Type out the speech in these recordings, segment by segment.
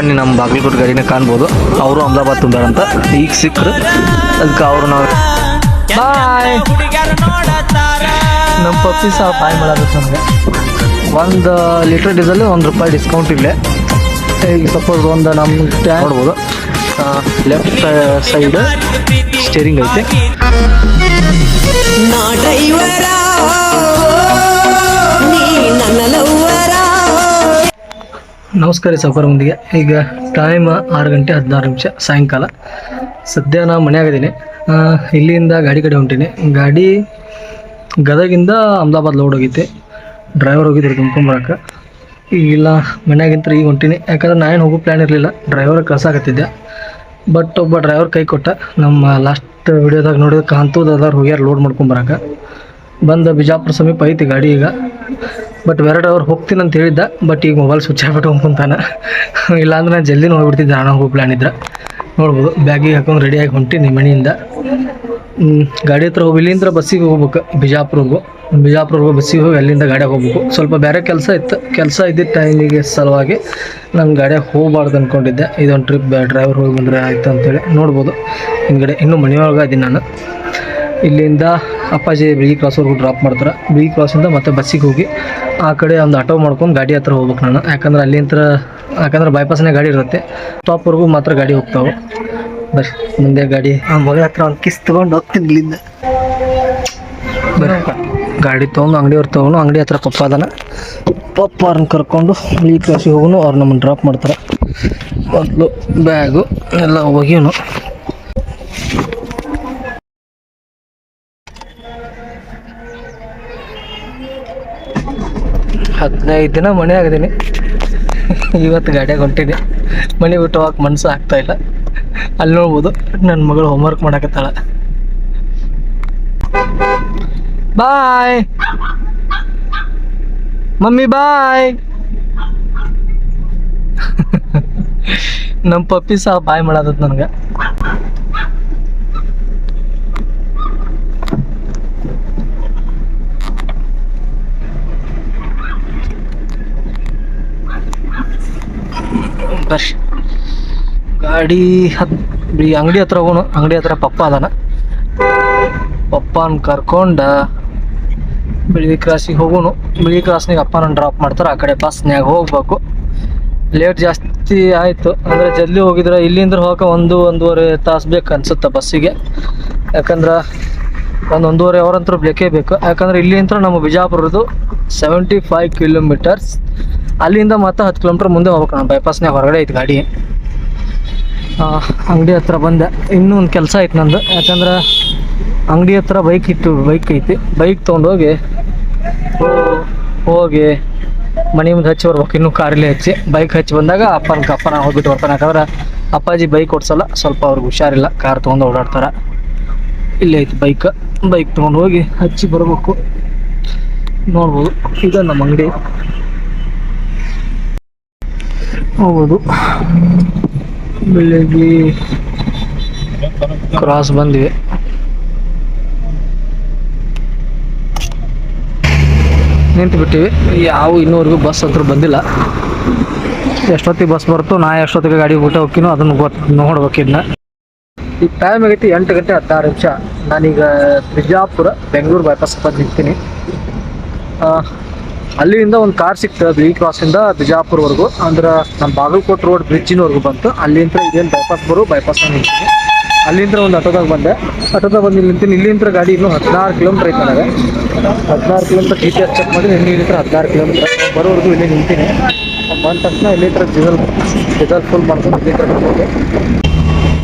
ಭವಾನಿ ನಮ್ಮ ಬಾಗಲಕೋಟೆ ಗಾಡಿನ ಕಾಣ್ಬೋದು. ಅವರು ಅಹಮದಾಬಾದ್ ತುಂಬ್ಯಾರಂತ ಈಗ ಸಿಕ್ಕರು. ಅದಕ್ಕೆ ಅವರು ನಾವು ಬಾಯ್ ನಮ್ಮ ಪಪ್ಪಿ ಸಹ ಬಾಯ್ ಮಾಡಬೇಕು ನಮಗೆ. ಒಂದು ಲೀಟ್ರ್ ಡೀಸಲ್ ಒಂದು ರೂಪಾಯಿ ಡಿಸ್ಕೌಂಟ್ ಇಲ್ಲೇ. ಈಗ ಸಪೋಸ್ ಒಂದು ನಮ್ಮ ಟ್ಯಾಂಕ್ ನೋಡ್ಬೋದು. ಲೆಫ್ಟ್ ಸೈಡ್ ಸ್ಟೇರಿಂಗ್ ಐತೆ. ನಮಸ್ಕಾರ ಸಫರ್ ಮುಂದಿಗೆ. ಈಗ ಟೈಮ್ ಆರು ಗಂಟೆ ಹದಿನಾರು ನಿಮಿಷ ಸಾಯಂಕಾಲ. ಸದ್ಯ ನಾ ಮನೆಯಾಗಿದ್ದೀನಿ ಇಲ್ಲಿಂದ ಗಾಡಿ ಕಡೆ ಹೊಂಟೀನಿ. ಗಾಡಿ ಗದಗಿಂದ ಅಹಮದಾಬಾದ್ ಲೋಡ್ ಹೋಗೈತೆ. ಡ್ರೈವರ್ ಹೋಗಿದ್ರು ತುಂಬ್ಕೊಂಬರಕ್ಕೆ ಈಗಿಲ್ಲ ಮನೆಯಾಗಿಂತ ಈಗ ಹೊಂಟೀನಿ. ಯಾಕಂದ್ರೆ ನಾನೇನು ಹೋಗೋ ಪ್ಲ್ಯಾನ್ ಇರಲಿಲ್ಲ. ಡ್ರೈವರ್ ಕಳ್ಸಾಕತ್ತಿದ್ದೆ ಬಟ್ ಒಬ್ಬ ಡ್ರೈವರ್ ಕೈ ಕೊಟ್ಟ. ನಮ್ಮ ಲಾಸ್ಟ್ ವಿಡಿಯೋದಾಗ ನೋಡಿದ ಕಾಂತೂದ ಎಲ್ಲರೂ ಹೋಗ್ಯಾರ ಲೋಡ್ ಮಾಡ್ಕೊಂಬರಕ್ಕೆ ಬಂದ ಬಿಜಾಪುರ ಸಮೀಪ ಐತಿ ಗಾಡಿ ಈಗ. ಬಟ್ ಬೇರೆ ಅವ್ರು ಹೋಗ್ತೀನಿ ಅಂತ ಹೇಳಿದ್ದ ಬಟ್ ಈಗ ಮೊಬೈಲ್ ಸ್ವಿಚ್ ಆಗ್ಬಿಟ್ಟು ಹೋಗ್ಕೊಂತಾನೆ ಇಲ್ಲಾಂದ್ರೆ ನಾನು ಜಲ್ದಿನ ಹೋಗ್ಬಿಡ್ತಿದ್ದೆ, ನಾನು ಹೋಗಿ ಪ್ಲ್ಯಾನ್ ಇದ್ರೆ. ನೋಡ್ಬೋದು ಬ್ಯಾಗಿಗೆ ಹಾಕೊಂಡು ರೆಡಿಯಾಗಿ ಹೊಂಟೀನಿ ಮನೆಯಿಂದ. ಗಾಡಿ ಹತ್ರ ಹೋಗಿ ಇಲ್ಲಿಂದ ಬಸ್ಸಿಗೆ ಹೋಗ್ಬೇಕು, ಬಿಜಾಪುರ್ಗೂ. ಬಿಜಾಪುರ್ಗೆ ಬಸ್ಸಿಗೆ ಹೋಗಿ ಅಲ್ಲಿಂದ ಗಾಡಿಯಾಗ ಹೋಗ್ಬೇಕು. ಸ್ವಲ್ಪ ಬೇರೆ ಕೆಲಸ ಇತ್ತು, ಕೆಲಸ ಇದ್ದಿದ್ದ ಟೈಮಿಗೆ ಸಲುವಾಗಿ ನಾನು ಗಾಡಿಯಾಗ ಹೋಗ್ಬಾರ್ದು ಅಂದ್ಕೊಂಡಿದ್ದೆ ಇದೊಂದು ಟ್ರಿಪ್ ಡ್ರೈವರ್ ಹೋಗಿ ಬಂದರೆ ಆಯಿತು ಅಂತೇಳಿ ನೋಡ್ಬೋದು. ಹಿಂದ್ಗಡೆ ಇನ್ನೂ ಮನೆಯೊಳಗೆ ಇದ್ದೀನಿ ನಾನು. ಇಲ್ಲಿಂದ ಅಪ್ಪಾಜಿ ಬಿಳಿ ಕ್ರಾಸ್ವರೆಗೂ ಡ್ರಾಪ್ ಮಾಡ್ತಾರೆ. ಬಿಳಿ ಕ್ರಾಸಿಂದ ಮತ್ತೆ ಬಸ್ಸಿಗೆ ಹೋಗಿ ಆ ಕಡೆ ಒಂದು ಆಟೋ ಮಾಡ್ಕೊಂಡು ಗಾಡಿ ಹತ್ರ ಹೋಗ್ಬೇಕು ನಾನು. ಯಾಕಂದ್ರೆ ಅಲ್ಲಿಂದ ಯಾಕಂದ್ರೆ ಬೈಪಾಸ್ನೇ ಗಾಡಿ ಇರುತ್ತೆ. ಟಾಪ್ವರೆಗೂ ಮಾತ್ರ ಗಾಡಿ ಹೋಗ್ತಾವೆ. ಬರ್ರಿ ಮುಂದೆ ಗಾಡಿ. ಆ ಮಗ ಹತ್ರ ಒಂದು ಕಿಸ್ ತೊಗೊಂಡು ಹೋಗ್ತೀನಿ ಇಲ್ಲಿಂದ. ಬರ್ರಿ ಗಾಡಿ ತೊಗೊಂಡು ಅಂಗಡಿಯವ್ರು ತೊಗೊಂಡು ಅಂಗಡಿ ಹತ್ರ ಪಪ್ಪ ಅದನ್ನು ಪಪ್ಪ ಅವ್ರನ್ನ ಕರ್ಕೊಂಡು ಬಿಳಿ ಕ್ರಾಸಿಗೆ ಹೋಗೋನು ಅವ್ರು ನಮ್ಮನ್ನು ಡ್ರಾಪ್ ಮಾಡ್ತಾರೆ. ಮೊದಲು ಬ್ಯಾಗು ಎಲ್ಲ ಒಗಿಯೋನು. ಹದಿನೈದು ದಿನ ಮನೆ ಆಗಿದ್ದೀನಿ ಇವತ್ತು ಗಾಡಿಯಾಗ ಹೊಂಟೀನಿ. ಮನೆ ಬಿಟ್ಟು ಹೋಗಕ್ಕೆ ಮನಸ್ಸು ಆಗ್ತಾ ಇಲ್ಲ. ಅಲ್ಲಿ ನೋಡ್ಬೋದು. ನನ್ನ ಮಗಳು ಹೋಮ್ವರ್ಕ್ ಮಾಡಕತ್ತಾಳೆ. ಬಾಯ್ ಮಮ್ಮಿ ಬಾಯ್ ನಮ್ಮ ಪಪ್ಪಿ ಸಹ ಬಾಯ್ ಮಾಡತ್ತ ನನಗೆ. ಬರ್ರಿ ಗಾಡಿ ಹತ್ ಈ ಅಂಗಡಿ ಹತ್ರ ಹೋಗೋಣ ಅಂಗಡಿ ಹತ್ರ ಪಪ್ಪ ಅದಾನ. ಪಪ್ಪನ ಕರ್ಕೊಂಡು ಬಿಳಿ ಕ್ರಾಸಿಗೆ ಹೋಗೋನು. ಬಿಳಿ ಕ್ರಾಸ್ನಾಗ ಅಪ್ಪನ ಡ್ರಾಪ್ ಮಾಡ್ತಾರೆ. ಆ ಕಡೆ ಬಸ್ನ್ಯಾಗ ಹೋಗ್ಬೇಕು. ಲೇಟ್ ಜಾಸ್ತಿ ಆಯಿತು. ಅಂದರೆ ಜಲ್ದಿ ಹೋಗಿದ್ರೆ ಇಲ್ಲಿಂದ ಹೋಗಕ್ಕೆ ಒಂದು, ಒಂದೂವರೆ ತಾಸು ಬೇಕು ಅನ್ಸುತ್ತೆ ಬಸ್ಸಿಗೆ ಯಾಕಂದ್ರೆ ಒಂದು ಒಂದೂವರೆ ಅವರ್ ಅಂತೂ ಬೇಕೇ ಬೇಕು. ಯಾಕಂದ್ರೆ ಇಲ್ಲಿಂದ ನಮ್ಮ ಬಿಜಾಪುರದ್ದು ಸೆವೆಂಟಿ ಫೈವ್ ಕಿಲೋಮೀಟರ್ಸ್ ಅಲ್ಲಿಂದ ಮತ್ತೆ ಹತ್ತು ಕಿಲೋಮೀಟರ್ ಮುಂದೆ ಹೋಗ್ಬೇಕು ನಾನು. ಬೈಪಾಸ್ನಾಗ ಹೊರಗಡೆ ಐತೆ ಗಾಡಿ. ಅಂಗಡಿ ಹತ್ರ ಬಂದೆ. ಇನ್ನೂ ಒಂದು ಕೆಲಸ ಐತೆ ನಂದು. ಯಾಕಂದ್ರೆ ಅಂಗಡಿ ಹತ್ರ ಬೈಕ್ ಇತ್ತು ಬೈಕ್ ಐತಿ. ಬೈಕ್ ತೊಗೊಂಡೋಗಿ ಹೋಗಿ ಮನೆ ಮುಂದೆ ಹಚ್ಚಿ ಬರ್ಬೇಕು. ಇನ್ನೂ ಕಾರಲ್ಲಿ ಹಚ್ಚಿ. ಬೈಕ್ ಹಚ್ಚಿ ಬಂದಾಗ ಅಪ್ಪನ ಅಪ್ಪನ ಹೋಗ್ಬಿಟ್ಟು ಬರ್ತಾನೆ. ಯಾಕಂದ್ರೆ ಅಪ್ಪಾಜಿ ಬೈಕ್ ಓಡಿಸಲ್ಲ. ಸ್ವಲ್ಪ ಅವ್ರಿಗೆ ಹುಷಾರಿಲ್ಲ. ಕಾರ್ ತೊಗೊಂಡು ಓಡಾಡ್ತಾರೆ. ಇಲ್ಲೇ ಐತಿ ಬೈಕ್ ಬೈಕ್ ತೊಗೊಂಡು ಹೋಗಿ ಹಚ್ಚಿ ಬರಬೇಕು. ನೋಡ್ಬೋದು. ಇದು ನಮ್ಮ ಅಂಗಡಿ. ಹೋಗ್ಬೋದು ಬೆಳಿಗ್ಗೆ ಕ್ರಾಸ್ ಬಂದಿವೆ. ನಿಂತು ಬಿಟ್ಟಿವಿ ಯಾವ ಇನ್ನೂವರೆಗೂ ಬಸ್ ಹತ್ರ ಬಂದಿಲ್ಲ. ಎಷ್ಟೊತ್ತಿಗೆ ಬಸ್ ಬರ್ತು ನಾ ಎಷ್ಟೊತ್ತಿಗೆ ಗಾಡಿ ಊಟ ಹೋಗ್ತೀನೋ ಅದನ್ನು ಗೊತ್ತು ನೋಡ್ಬೇಕು ಇದನ್ನ ಈಗ ಟೈಮ್ ಆಗೈತಿ ಎಂಟು ಗಂಟೆ ಹದಿನಾರು ನಿಮಿಷ. ನಾನೀಗ ಬಿಜಾಪುರ, ಬೆಂಗಳೂರು ಬೈಪಾಸ್ ಬಂದು ನಿಂತೀನಿ. ಅಲ್ಲಿಂದ ಒಂದು ಕಾರ್ ಸಿಕ್ತು ಬಿ ಕ್ರಾಸಿಂದ ಬಿಜಾಪುರ್ವರೆಗೂ. ಅಂದ್ರೆ ನಮ್ಮ ಬಾಗಲಕೋಟೆ ರೋಡ್ ಬ್ರಿಡ್ಜಿನವರೆಗೂ ಬಂತು. ಅಲ್ಲಿಂದ ಇದೇನು ಬೈಪಾಸ್ ಬರು ಬೈಪಾಸ್ ನಿಂತೀನಿ. ಅಲ್ಲಿಂದ ಒಂದು ಆಟೋದಾಗ ಬಂದೆ. ಆಟೋದಾಗ ಬಂದು ನಿಂತೀನಿ. ಇಲ್ಲಿಂದ ಗಾಡಿ ಇನ್ನೂ ಹದಿನಾರು ಕಿಲೋಮೀಟ್ರ್ ಐತೆ ನನಗೆ. ಹದಿನಾರು kilometre T T S check ಮಾಡಿ ಇಲ್ಲಿ ಇಲ್ಲಿಂದ ಹದಿನಾರು ಕಿಲೋಮೀಟರ್ ಬರೋವರೆಗೂ ಇಲ್ಲಿ ನಿಂತೀನಿ. ಬಂದ ತಕ್ಷಣ ಇಲ್ಲಿಂದ ಡೀಸೆಲ್ ಡೀಸೆಲ್ ಫುಲ್ ಮಾಡ್ಕೊಂಡು ಇಲ್ಲಿಂದ ಬರ್ಬೋದು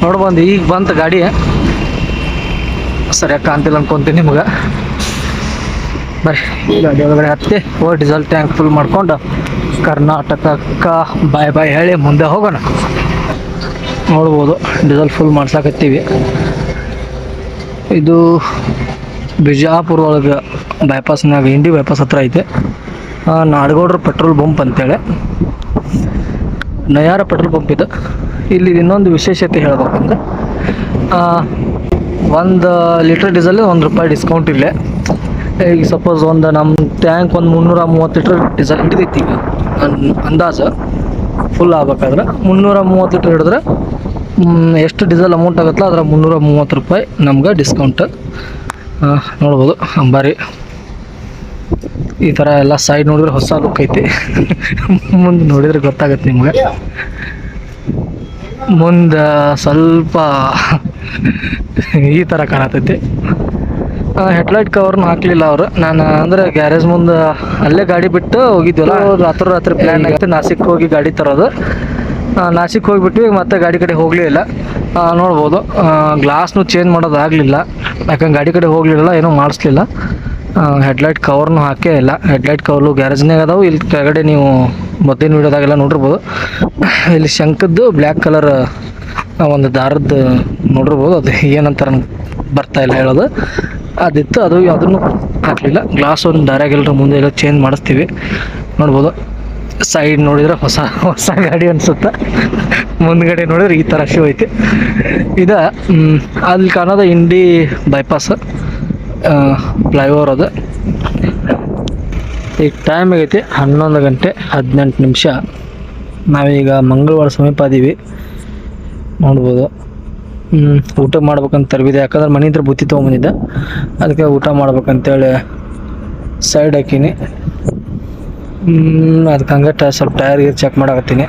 ನೋಡಿ ಬಂದು, ಈಗ ಬಂತು ಗಾಡಿ. ಸರಿಯಾಗಿ ಕಾಣ್ತಿಲ್ಲ ಅನ್ಕೊಂತೀನಿ ನಿಮ್ಗೆ. ಬರ್ರಿ. ಗಾಡಿ ಒಳಗಡೆ ಹತ್ತಿ. ಹೋಗಿ ಡೀಸೆಲ್ ಟ್ಯಾಂಕ್ ಫುಲ್ ಮಾಡ್ಕೊಂಡು ಕರ್ನಾಟಕಕ್ಕೆ ಬಾಯ್ ಬಾಯ್ ಹೇಳಿ ಮುಂದೆ ಹೋಗೋಣ. ನೋಡ್ಬೋದು ಡೀಸೆಲ್ ಫುಲ್ ಮಾಡ್ಸಕತ್ತೀವಿ. ಇದು ಬಿಜಾಪುರ ಒಳಗೆ ಬೈಪಾಸ್ನಾಗ ಇಂಡಿ ಬೈಪಾಸ್ ಹತ್ರ ಐತೆ. ನಾಡಗೌಡ್ರ ಪೆಟ್ರೋಲ್ ಬಂಪ್ ಅಂತೇಳಿ. ನಯಾರ ಪೆಟ್ರೋಲ್ ಪಂಪ್ ಇದು. ಇಲ್ಲಿ ಇನ್ನೊಂದು ವಿಶೇಷತೆ ಹೇಳ್ಬೇಕಂದ್ರೆ ಒಂದು ಲೀಟ್ರ್ ಡೀಸೆಲ್ ಒಂದು ರೂಪಾಯಿ ಡಿಸ್ಕೌಂಟ್ ಇಲ್ಲೇ. ಈಗ ಸಪೋಸ್ ಒಂದು ನಮ್ಮ ಟ್ಯಾಂಕ್ ಒಂದು ಮುನ್ನೂರ ಮೂವತ್ತು ಲೀಟ್ರ್ ಡೀಸೆಲ್ ಹಿಡಿದೈತಿ ಈಗ. ಅಂದಾಜು. ಫುಲ್ ಆಗ್ಬೇಕಾದ್ರೆ ಮುನ್ನೂರ ಮೂವತ್ತು ಲೀಟ್ರ್ ಹಿಡಿದ್ರೆ ಎಷ್ಟು ಡೀಸೆಲ್ ಅಮೌಂಟ್ ಆಗುತ್ತಲ್ಲ ಅದರ ಮುನ್ನೂರ ಮೂವತ್ತು ರೂಪಾಯಿ ನಮ್ಗೆ ಡಿಸ್ಕೌಂಟ್ ನೋಡ್ಬೋದು, ಅಂಬಾರಿ. ಈ ಥರ ಎಲ್ಲ ಸೈಡ್ ನೋಡಿದ್ರೆ ಹೊಸ ಲುಕ್ ಐತಿ. ಮುಂದೆ ನೋಡಿದ್ರೆ ಗೊತ್ತಾಗತ್ತೆ ನಿಮ್ಗೆ. ಮುಂದೆ ಸ್ವಲ್ಪ ಈ ಥರ ಕಾಣತೈತಿ. ಹೆಡ್ಲೈಟ್ ಕವರ್ನು ಹಾಕ್ಲಿಲ್ಲ ಅವರು. ನಾನು ಅಂದ್ರೆ ಗ್ಯಾರೇಜ್ ಮುಂದೆ ಅಲ್ಲೇ ಗಾಡಿ ಬಿಟ್ಟು ಹೋಗಿದ್ವಲ್ಲ ರಾತ್ರಿ ರಾತ್ರಿ ಪ್ಲ್ಯಾನ್ ಆಗಿತ್ತು ನಾಸಿಕ್ ಹೋಗಿ ಗಾಡಿ ತರೋದು. ನಾಸಿಕ್ ಹೋಗಿಬಿಟ್ಟು ಮತ್ತೆ ಗಾಡಿ ಕಡೆ ಹೋಗಲೇ ಇಲ್ಲ. ಆ, ನೋಡ್ಬೋದು. ಗ್ಲಾಸ್ನು ಚೇಂಜ್ ಮಾಡೋದಾಗಲಿಲ್ಲ. ಯಾಕಂದ್ರೆ ಗಾಡಿ ಕಡೆ ಹೋಗಲಿಲ್ಲ ಏನೂ ಮಾಡಿಸ್ಲಿಲ್ಲ. ಹೆಡ್ಲೈಟ್ ಕವರ್ನು ಹಾಕೇ ಇಲ್ಲ. ಹೆಡ್ಲೈಟ್ ಕವರು ಗ್ಯಾರೇಜ್ನಾಗ ಅದಾವು. ಇಲ್ಲಿ ಕೆಳಗಡೆ ನೀವು ಮದ್ದಿನ ವೀಡಿಯೋದಾಗೆಲ್ಲ ನೋಡಿರ್ಬೋದು. ಇಲ್ಲಿ ಶಂಕದ್ದು ಬ್ಲ್ಯಾಕ್ ಕಲರ್ ಒಂದು ದಾರದ್ದು ನೋಡಿರ್ಬೋದು. ಅದು ಏನಂತ ನಂಗೆ ಬರ್ತಾ ಇಲ್ಲ ಹೇಳೋದು ಅದಿತ್ತು, ಅದು ಅದನ್ನು ಹಾಕಲಿಲ್ಲ. ಗ್ಲಾಸ್ ಒಂದು ದಾರ್ಯಾಗೆಲ್ಲರ ಮುಂದೆ ಎಲ್ಲ ಚೇಂಜ್ ಮಾಡಿಸ್ತೀವಿ. ನೋಡ್ಬೋದು. ಸೈಡ್ ನೋಡಿದ್ರೆ ಹೊಸ ಹೊಸ ಗಾಡಿ ಅನಿಸುತ್ತೆ? ಮುಂದ್ಗಡೆ ನೋಡಿದ್ರೆ ಈ ಥರ ಶೂ ಐತಿ. ಇದು ಅಲ್ಲಿ ಕಾಣೋದು ಇಂಡಿ ಬೈಪಾಸ್ ಫ್ಲೈಓವರ್ ಅದು. ಈಗ ಟೈಮ್ ಆಗೈತಿ ಹನ್ನೊಂದು ಗಂಟೆ ಹದಿನೆಂಟು ನಿಮಿಷ. ನಾವೀಗ ಮಂಗಳವಾರ ಸಮೀಪ ಅದೀವಿ ನೋಡ್ಬೋದು. ಊಟ ಮಾಡ್ಬೇಕಂತ ತರ್ಬಿದೆ. ಯಾಕಂದ್ರೆ ಮನೆ ಹತ್ರ ಬುತ್ತಿ ತೊಗೊಂಬಂದಿದ್ದೆ. ಅದಕ್ಕೆ ಊಟ ಮಾಡ್ಬೇಕಂತೇಳಿ ಸೈಡ್ ಹಾಕೀನಿ. ಅದಕ್ಕೆ ಹಂಗೆ ಸ್ವಲ್ಪ ಟೈರ್ ಚೆಕ್ ಮಾಡಾಕತ್ತೀನಿ.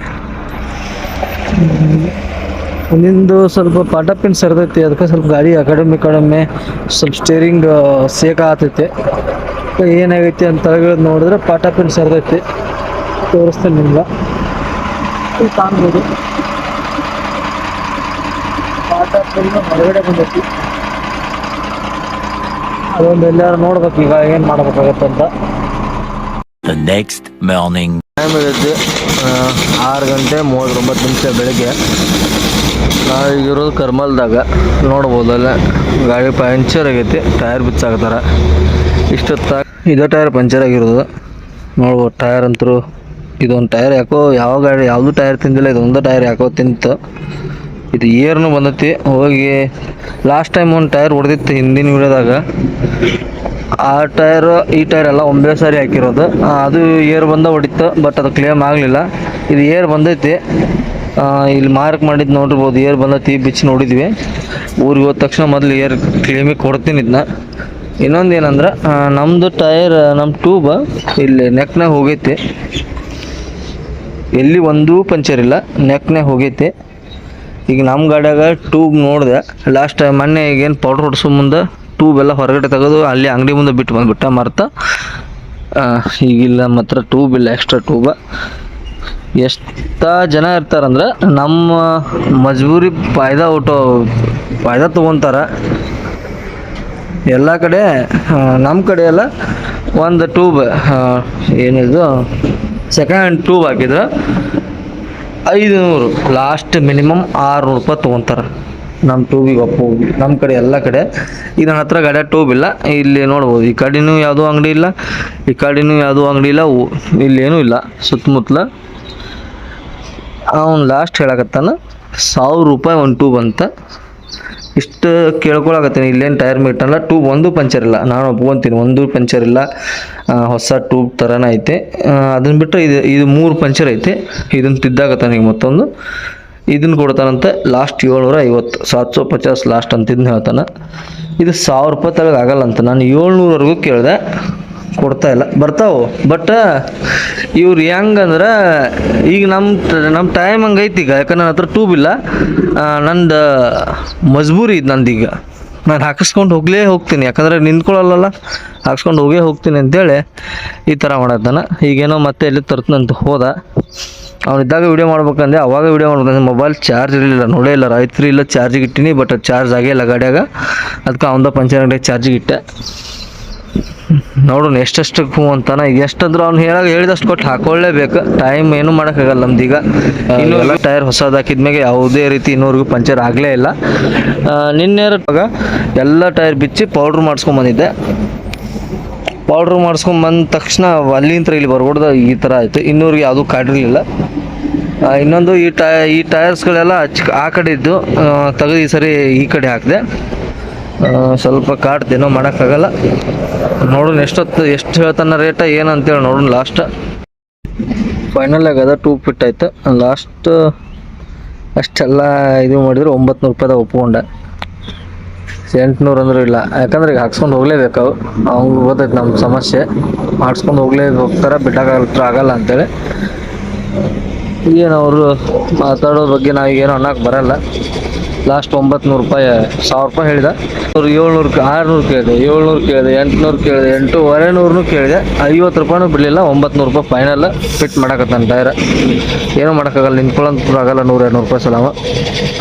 ಮುಂದಿಂದು ಸ್ವಲ್ಪ ಪಾಠ ಪಿನ್ ಸರಿದೈತಿ. ಅದಕ್ಕೆ ಸ್ವಲ್ಪ ಗಾಡಿ ಆ ಕಡಿಮೆ ಈ ಕಡೆ ಸ್ವಲ್ಪ ಸ್ಟೇರಿಂಗ್ ಸೇಕ ಆತೈತಿ ಏನಾಗೈತಿ ಅಂತ ನೋಡಿದ್ರೆ ಪಾಠ ಪಿನ್ ಸರಿದೈತಿ. ತೋರಿಸ್ತೇನೆ ನಿಮ್ಗೆ. ಕಾಣ್ಬೋದು. ಹೊರಗಡೆ ಬಂದೈತಿ. ಅದೊಂದು ಎಲ್ಲಾರು ನೋಡ್ಬೇಕು ಈಗ ಏನು ಮಾಡ್ಬೇಕಾಗತ್ತೆ ಅಂತ. The ನೆಕ್ಸ್ಟ್ ಮಾರ್ನಿಂಗ್ ಟೈಮ್ ಆಗೈತಿ ಆರು ಗಂಟೆ ಮೂವತ್ತೊಂಬತ್ತು ನಿಮಿಷ ಬೆಳಗ್ಗೆ ನಾವು ಇರೋದು ಕರ್ಮಲ್ದಾಗ. ನೋಡ್ಬೋದಲ್ಲ ಗಾಡಿ ಪಂಚರ್ ಆಗೈತಿ ಟೈರ್ ಬಿಚ್ಚಾಕತ್ತಾರ. ಇಷ್ಟೊತ್ತ ಇದೇ ಟೈರ್ ಪಂಚರ್ ಆಗಿರೋದು. ನೋಡ್ಬೋದು ಟೈರ್ ಅಂತರು ಇದೊಂದು ಟೈರ್ ಯಾಕೋ ಯಾವ ಗಾಡಿ ಯಾವುದು ಟೈರ್ ತಿಂದಿಲ್ಲ ಇದೊಂದು ಟೈರ್ ಯಾಕೋ ತಿಂತು. ಇದು ಏರ್ನು ಬಂದೈತಿ. ಹೋಗಿ ಲಾಸ್ಟ್ ಟೈಮ್ ಒಂದು ಟೈರ್ ಹೊಡೆದಿತ್ತು ಹಿಂದಿನ ವಿಡಿಯೋದಾಗ. ಆ ಟೈರ್ ಈ ಟೈರ್ ಎಲ್ಲ ಒಂದೇ ಸಾರಿ ಹಾಕಿರೋದು. ಅದು ಏರ್ ಬಂದ ಹೊಡಿತು ಬಟ್ ಅದು ಕ್ಲೇಮ್ ಆಗಲಿಲ್ಲ. ಇದು ಏರ್ ಬಂದೈತಿ. ಇಲ್ಲಿ ಮಾರ್ಕ್ ಮಾಡಿದ್ದು ನೋಡಿರ್ಬೋದು, ಏರ್ ಬಂದೈತಿ, ಬಿಚ್ಚಿ ನೋಡಿದ್ವಿ. ಊರಿಗೆ ಹೋದ ತಕ್ಷಣ ಮೊದಲು ಏರ್ ಕ್ಲೇಮಿಗೆ ಕೊಡ್ತೀನಿ ಇದನ್ನ ಇನ್ನೊಂದು ಏನಂದ್ರೆ ನಮ್ಮದು ಟೈರ್ ನಮ್ಮ ಟ್ಯೂಬ್ ಇಲ್ಲಿ ನೆಕ್ನಾಗ ಹೋಗೈತಿ. ಎಲ್ಲಿ ಒಂದೂ ಪಂಚರ್ ಇಲ್ಲ ನೆಕ್ನಾಗ ಹೋಗೈತಿ. ಈಗ ನಮ್ಮ ಗಾಡಿಯಾಗ ಟ್ಯೂಬ್ ನೋಡಿದೆ. ಲಾಸ್ಟ್ ಮೊನ್ನೆ ಈಗೇನು ಪೌಡ್ರ್ ಹೊಡ್ಸೋ ಮುಂದೆ ಟ್ಯೂಬ್ ಎಲ್ಲ ಹೊರಗಡೆ ತೆಗೆದು ಅಲ್ಲಿ ಅಂಗಡಿ ಮುಂದೆ ಬಿಟ್ಟು ಬಂದ್ಬಿಟ್ಟ ಮರ್ತ. ಈಗಿಲ್ಲ ಮಾತ್ರ ಟ್ಯೂಬ್ ಇಲ್ಲ ಎಕ್ಸ್ಟ್ರಾ ಟ್ಯೂಬ ಎಷ್ಟ ಜನ ಇರ್ತಾರಂದ್ರೆ ನಮ್ಮ ಮಜಬೂರಿ ಫಾಯ್ದಾ ಊಟ ಫಾಯ್ದಾ ತೊಗೊತಾರೆ. ಎಲ್ಲ ಕಡೆ ನಮ್ಮ ಕಡೆ ಎಲ್ಲ ಒಂದು ಟ್ಯೂಬ್ ಏನಿದು ಸೆಕೆಂಡ್ ಟ್ಯೂಬ್ ಹಾಕಿದ್ರೆ. ಐದುನೂರು. ಲಾಸ್ಟ್ ಮಿನಿಮಮ್ ಆರುನೂರು ರೂಪಾಯಿ ತೊಗೊತಾರೆ. ನಮ್ಮ ಟೂಬಿಗೆ ಒಪ್ಪ ನಮ್ಮ ಕಡೆ ಎಲ್ಲ ಕಡೆ. ಈಗ ನನ್ನ ಹತ್ರ ಗಾಡಿ ಟೂಬ್ ಇಲ್ಲ ಇಲ್ಲಿ ನೋಡ್ಬೋದು, ಈ ಕಡೆನೂ ಯಾವುದೂ ಅಂಗಡಿ ಇಲ್ಲ, ಈ ಕಡೆನೂ ಯಾವುದೂ ಅಂಗಡಿ ಇಲ್ಲ ಇಲ್ಲೇನೂ ಇಲ್ಲ ಸುತ್ತಮುತ್ತಲ ಅವನು ಲಾಸ್ಟ್ ಹೇಳಕತ್ತಾನ, ಸಾವಿರ ರೂಪಾಯಿ ಒಂದು ಟೂಬ್ ಅಂತ ಇಷ್ಟು ಕೇಳ್ಕೊಳಕತ್ತೀನಿ, ಇಲ್ಲೇನು ಟೈರ್ ಮೀಟಲ್ಲ ಟ್ಯೂಬ್ ಒಂದು ಪಂಚರ್ ಇಲ್ಲ. ನಾನು ಒಪ್ಕೊಂತೀನಿ, ಒಂದು ಪಂಚರ್ ಇಲ್ಲ. ಹೊಸ ಟ್ಯೂಬ್ ಥರನೇ ಐತೆ. ಅದನ್ನ ಬಿಟ್ಟರೆ ಇದು ಇದು ಮೂರು ಪಂಚರ್ ಐತೆ. ಇದನ್ನು ತಿದ್ದಾಗತ್ತೆ ಈಗ ಮತ್ತೊಂದು. ಇದನ್ನು ಕೊಡ್ತಾನಂತೆ ಲಾಸ್ಟ್ ಏಳ್ನೂರ ಐವತ್ತು ಸಾತ್ ಸौ ಪಚಾಸ್ ಲಾಸ್ಟ್ ಅಂತಿದ್ದು ಹೇಳ್ತಾನೆ. ಇದು ಸಾವಿರ ರೂಪಾಯಿ ತಳಗ ಆಗಲ್ಲ ಅಂತ. ನಾನು ಏಳ್ನೂರವರೆಗೂ ಕೇಳಿದೆ. ಕೊಡ್ತಾ ಇಲ್ಲ. ಬರ್ತಾವು? ಬಟ್ ಇವ್ರು ಹೆಂಗಂದ್ರೆ ಈಗ ನಮ್ಮ ನಮ್ಮ ಟೈಮ್ ಹಂಗೈತಿ ಈಗ. ಯಾಕಂದ್ರೆ ನನ್ನ ಹತ್ರ ಟ್ಯೂಬ್ ಇಲ್ಲ. ನಂದು ಮಜ್ಬೂರಿ ಇದು ಈಗ ನಾನು ಹಾಕಿಸ್ಕೊಂಡು ಹೋಗಲೇ ಹೋಗ್ತೀನಿ. ಯಾಕಂದ್ರೆ ನಿಂತ್ಕೊಳ್ಳಲ್ಲ ಹಾಕ್ಸ್ಕೊಂಡು ಹೋಗೇ ಹೋಗ್ತೀನಿ ಅಂತೇಳಿ ಈ ಥರ ಮಾಡತ್ತಾನ ಈಗೇನೋ ಮತ್ತೆ ಎಲ್ಲಿ ತರ್ತನಂತ ಹೋದ. ಅವನಿದ್ದಾಗ ವಿಡಿಯೋ ಮಾಡ್ಬೇಕಂದ್ರೆ ಅವಾಗ ವಿಡಿಯೋ ಮಾಡ್ಬೇಕಂದ್ರೆ ಮೊಬೈಲ್ ಚಾರ್ಜ್ ಇರಲಿಲ್ಲ. ನೋಡೇ ಇಲ್ಲ, ರಾತ್ರಿ ಇಲ್ಲ ಚಾರ್ಜಿಗೆ ಇಟ್ಟಿನಿ ಬಟ್ ಚಾರ್ಜ್ ಆಗೇ ಇಲ್ಲ ಗಾಡಿಯಾಗ. ಅದಕ್ಕೆ ಅವನದ ಪಂಚರ್ ಗಂಟೆಗೆ ಚಾರ್ಜಿಗೆ ಇಟ್ಟೆ. ನೋಡೋಣ ಎಷ್ಟೆಷ್ಟು ಹ್ಞೂ ಅಂತಾನ. ಈಗ ಎಷ್ಟಂದ್ರೆ ಅವ್ನು ಹೇಳಾಗ ಹೇಳಿದಷ್ಟು ಕೊಟ್ಟು ಹಾಕೊಳ್ಳೇಬೇಕು ಟೈಮ್ ಏನು ಮಾಡೋಕ್ಕಾಗಲ್ಲ ನಮ್ದೀಗ ಇನ್ನೂ ಟೈರ್ ಹೊಸದಾಕಿದ್ಮೇಲೆ ಯಾವುದೇ ರೀತಿ ಇನ್ನೂವರೆಗೂ ಪಂಚರ್ ಆಗಲೇ ಇಲ್ಲ. ನಿನ್ನೆ ಇವಾಗ ಎಲ್ಲ ಟೈರ್ ಬಿಚ್ಚಿ ಪೌಡ್ರ್ ಮಾಡಿಸ್ಕೊಂಬಂದಿದ್ದೆ ಪೌಡ್ರ್ ಮಾಡಿಸ್ಕೊಂಬಂದ ತಕ್ಷಣ ಅಲ್ಲಿಂದ ಇಲ್ಲಿ ಬರ್ಬಾರ್ದು ಈ ಥರ ಆಯಿತು. ಇನ್ನೂರಿಗೆ ಯಾವುದೂ ಕಾಡಿರಲಿಲ್ಲ. ಇನ್ನೊಂದು ಈ ಟೈ ಈ ಟೈರ್ಸ್ಗಳೆಲ್ಲ ಆ ಕಡೆ ಇದ್ದು ತೆಗೆದು ಈ ಸರಿ ಈ ಕಡೆ ಹಾಕಿದೆ. ಸ್ವಲ್ಪ ಕಾಡ್ತೇನೋ ಮಾಡೋಕ್ಕಾಗಲ್ಲ. ನೋಡೋಣ ಎಷ್ಟೊತ್ತು, ಎಷ್ಟು ಹೇಳ್ತಾನ ರೇಟ ಏನಂತೇಳಿ ನೋಡೋಣ ಲಾಸ್ಟ ಫೈನಲ್ ಆಗದ ಟೂ ಫಿಟ್ ಆಯಿತು. ಲಾಸ್ಟ್ ಅಷ್ಟೆಲ್ಲ ಇದು ಮಾಡಿದ್ರೆ ಒಂಬತ್ತು ರೂಪಾಯಿದಾಗ ಒಪ್ಕೊಂಡೆ. ಎಂಟುನೂರು ಅಂದ್ರೂ ಇಲ್ಲ. ಯಾಕಂದ್ರೆ ಈಗ ಹಾಕ್ಸ್ಕೊಂಡು ಹೋಗ್ಲೇಬೇಕು ಅವು. ಅವ್ನಿಗೆ ಗೊತ್ತೈತೆ ನಮ್ಮ ಸಮಸ್ಯೆ. ಮಾಡಿಸ್ಕೊಂಡು ಹೋಗ್ಲೇ ಹೋಗ್ತಾರೆ ಬಿಟ್ಟಾಗಲ್ಲ ಆಗಲ್ಲ ಅಂತೇಳಿ. ಏನು ಅವರು ಮಾತಾಡೋ ಬಗ್ಗೆ ನಾವೀಗೇನು ಅನ್ನಕ್ಕೆ ಬರಲ್ಲ. ಲಾಸ್ಟ್ ಒಂಬತ್ತು ನೂರು ರೂಪಾಯಿ, ಸಾವಿರ ರೂಪಾಯಿ ಹೇಳಿದೆ. ಅವ್ರು ಏಳ್ನೂರು ಆರುನೂರು ಕೇಳಿದೆ, ಏಳ್ನೂರು ಕೇಳಿದೆ, ಎಂಟುನೂರು ಕೇಳಿದೆ, ಎಂಟೂವರೆ ನೂರನು ಕೇಳಿದೆ. ಐವತ್ತು ರೂಪಾಯಿನೂ ಬಿಡಲಿಲ್ಲ ಒಂಬತ್ತು ನೂರು ರೂಪಾಯಿ ಫೈನಲ್ ಫಿಟ್ ಮಾಡಕತ್ತಾನೆ ಟೈರ ಏನೂ ಮಾಡೋಕ್ಕಾಗಲ್ಲ ನಿಂತ್ಕೊಳ್ಳೋಂತ ಆಗಲ್ಲ ನೂರ ಎರಡು ರೂಪಾಯಿ ಸಲಾಮ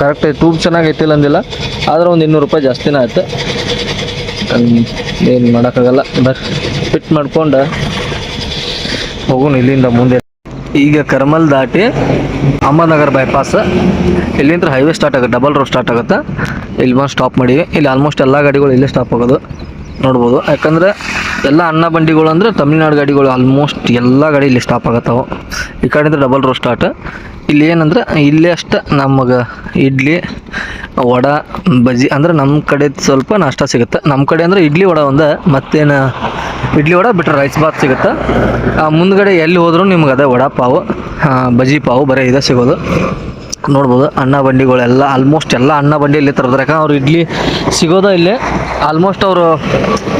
ಕರೆಕ್ಟ್ ಟ್ಯೂಬ್ ಚೆನ್ನಾಗೈತಿಲ್ಲ ಅಂದಿಲ್ಲ, ಆದ್ರೆ ಒಂದು ಇನ್ನೂರು ರೂಪಾಯಿ ಜಾಸ್ತಿನೇ ಆಯ್ತು. ಏನು ಮಾಡೋಕ್ಕಾಗಲ್ಲ ಬಟ್ ಫಿಟ್ ಮಾಡ್ಕೊಂಡು ಹೋಗೋಣ ಇಲ್ಲಿಂದ ಮುಂದೆ. ಈಗ ಕರ್ಮಲ್ ದಾಟಿ ಅಮ್ಮನಗರ್ ಬೈಪಾಸ್ ಇಲ್ಲಿಂದ ಹೈವೇ ಸ್ಟಾರ್ಟ್ ಆಗುತ್ತೆ ಡಬಲ್ ರೋಡ್ ಸ್ಟಾರ್ಟ್ ಆಗುತ್ತೆ. ಇಲ್ಲಿ ಬಂದು ಸ್ಟಾಪ್ ಮಾಡಿವಿ. ಇಲ್ಲಿ ಆಲ್ಮೋಸ್ಟ್ ಎಲ್ಲ ಗಾಡಿಗಳು ಇಲ್ಲೇ ಸ್ಟಾಪ್ ಆಗೋದು. ನೋಡ್ಬೋದು. ಯಾಕಂದ್ರೆ ಎಲ್ಲ ಅನ್ನ ಬಂಡಿಗಳು ಅಂದರೆ ತಮಿಳ್ನಾಡು ಗಾಡಿಗಳು ಆಲ್ಮೋಸ್ಟ್ ಎಲ್ಲ ಗಾಡಿ ಇಲ್ಲಿ ಸ್ಟಾಪ್ ಆಗತ್ತವು. ಈ ಕಡೆಯಿಂದ ಡಬಲ್ ರೋಡ್ ಸ್ಟಾರ್ಟ್ ಇಲ್ಲಿ ಏನಂದ್ರೆ, ಇಲ್ಲೇ ಅಷ್ಟ ನಮಗೆ ಇಡ್ಲಿ, ವಡ, ಬಜ್ಜಿ ಅಂದ್ರೆ ನಮ್ಮ ಕಡೆ ಸ್ವಲ್ಪ ನಾಷ್ಟ ಸಿಗುತ್ತೆ. ನಮ್ಮ ಕಡೆ ಅಂದ್ರೆ ಇಡ್ಲಿ ವಡ ಒಂದು, ಮತ್ತೇನು ಇಡ್ಲಿ ವಡ ಬಿಟ್ಟರೆ ರೈಸ್ ಬಾತ್ ಸಿಗುತ್ತೆ. ಮುಂದ್ಗಡೆ ಎಲ್ಲಿ ಹೋದರೂ ನಿಮ್ಗೆ ಅದೇ ವಡ ಪಾವು ಬಜಿ ಬಜ್ಜಿ ಪಾವು ಬರೀ ಇದೇ ಸಿಗೋದು. ನೋಡ್ಬೋದು ಅನ್ನ ಬಂಡಿಗಳೆಲ್ಲ ಆಲ್ಮೋಸ್ಟ್ ಎಲ್ಲ ಅನ್ನ ಬಂಡಿ ಇಲ್ಲಿ ತರೋದ್ರೆ ಯಾಕಂದ್ರೆ ಅವ್ರು ಇಡ್ಲಿ ಸಿಗೋದ ಇಲ್ಲೇ. ಆಲ್ಮೋಸ್ಟ್ ಅವರು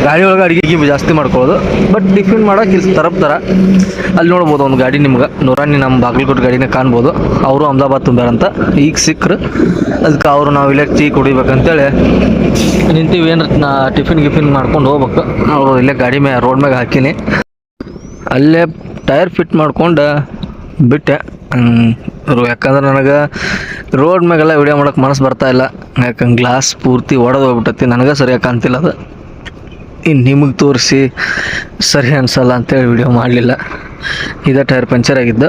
ಗಾಡಿ ಒಳಗೆ ಅಡುಗೆ ಜಾಸ್ತಿ ಮಾಡ್ಕೊಳ್ಳೋದು. ಬಟ್ ಟಿಫಿನ್ ಮಾಡೋಕೆ ಇಲ್ಲಿ ತರಪ್ತಾರ. ಅಲ್ಲಿ ನೋಡ್ಬೋದು ಒಂದು ಗಾಡಿ ನಿಮ್ಗೆ. ನೂರಾನಿ ನಮ್ಮ ಬಾಗಲಕೋಟೆ ಗಾಡಿನ ಕಾಣ್ಬೋದು. ಅವರು ಅಹಮದಾಬಾದ್ ತುಂಬ್ಯಾರ ಅಂತ. ಈಗ ಸಿಕ್ಕರು. ಅದಕ್ಕೆ ಅವರು ನಾವು ಇಲ್ಲೇ ಟೀ ಕುಡಿಬೇಕಂತೇಳಿ ನಿಂತೀವಿ. ಏನಾರ ಟಿಫಿನ್ ಗಿಫಿನ್ ಮಾಡ್ಕೊಂಡು ಹೋಗ್ಬೇಕು. ಅವರು ಇಲ್ಲೇ ಗಾಡಿ ಮೇ ರೋಡ್ ಮ್ಯಾಗ ಹಾಕಿನಿ. ಅಲ್ಲೇ ಟೈರ್ ಫಿಟ್ ಮಾಡ್ಕೊಂಡು ಬಿಟ್ಟೆ. ಯಾಕಂದ್ರೆ ನನಗೆ ರೋಡ್ ಮ್ಯಾಗೆಲ್ಲ ವಿಡಿಯೋ ಮಾಡೋಕೆ ಮನಸ್ಸು ಬರ್ತಾ ಇಲ್ಲ. ಯಾಕಂದ್ರೆ ಗ್ಲಾಸ್ ಪೂರ್ತಿ ಒಡೆದು ಹೋಗ್ಬಿಟ್ಟತಿ ನನಗೆ ಸರಿಯಾಗಿ ಕಾಣ್ತಿಲ್ಲ ಅದು. ಇನ್ನು ನಿಮಗೆ ತೋರಿಸಿ ಸರಿ ಅನ್ಸಲ್ಲ ಅಂತೇಳಿ ವಿಡಿಯೋ ಮಾಡಲಿಲ್ಲ. ಇದೇ ಟೈರ್ ಪಂಚರ್ ಆಗಿದ್ದು.